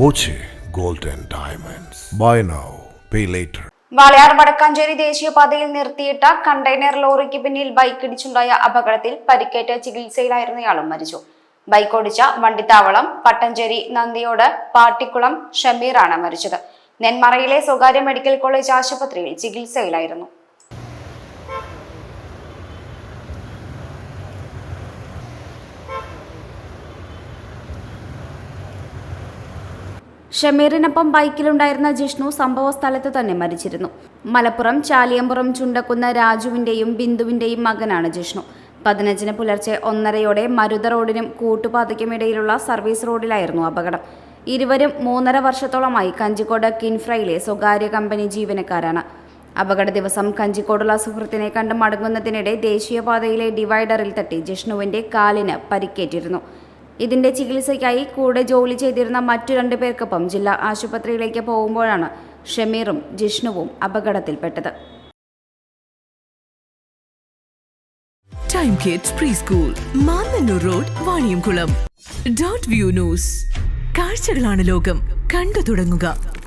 Boche gold and diamonds. Buy now pay later Walayar Vadakkanchery ദേശീയപാതയിൽ നിർത്തിയിട്ട container ലോറിക്ക് പിന്നിൽ bike ഇടിച്ചുണ്ടായ അപകടത്തിൽ പരിക്കേറ്റ ചികിത്സയിലായിരുന്നയാളും മരിച്ചു. ബൈക്ക് ഓടിച്ച വണ്ടിത്താവളം പട്ടഞ്ചേരി നന്ദിയോട് പാട്ടിക്കുളം ഷമീറാണ് മരിച്ചത്. നെന്മറയിലെ സ്വകാര്യ മെഡിക്കൽ കോളേജ് ആശുപത്രിയിൽ ചികിത്സയിലായിരുന്നു. ഷമീറിനൊപ്പം ബൈക്കിലുണ്ടായിരുന്ന ജിഷ്ണു സംഭവ സ്ഥലത്ത് തന്നെ മരിച്ചിരുന്നു. മലപ്പുറം ചാലിയമ്പുറം ചുണ്ടക്കുന്ന രാജുവിന്റെയും ബിന്ദുവിന്റെയും മകനാണ് ജിഷ്ണു. പതിനഞ്ചിന് പുലർച്ചെ ഒന്നരയോടെ മരുത റോഡിനും കൂട്ടുപാതയ്ക്കുമിടയിലുള്ള സർവീസ് റോഡിലായിരുന്നു അപകടം. ഇരുവരും മൂന്നര വർഷത്തോളമായി കഞ്ചിക്കോട് കിൻഫ്രയിലെ സ്വകാര്യ കമ്പനി ജീവനക്കാരാണ്. അപകട ദിവസം കഞ്ചിക്കോടുള്ള സുഹൃത്തിനെ കണ്ട് മടങ്ങുന്നതിനിടെ ദേശീയപാതയിലെ ഡിവൈഡറിൽ തട്ടി ജിഷ്ണുവിന്റെ കാലിന് പരിക്കേറ്റിരുന്നു. ഇതിന്റെ ചികിത്സയ്ക്കായി കൂടെ ജോലി ചെയ്തിരുന്ന മറ്റു രണ്ടു പേർക്കൊപ്പം ജില്ലാ ആശുപത്രിയിലേക്ക് പോകുമ്പോഴാണ് ഷമീറും ജിഷ്ണുവും അപകടത്തിൽപ്പെട്ടത്. കാഴ്ചകളാണ് ലോകം. കണ്ടു തുടങ്ങുക.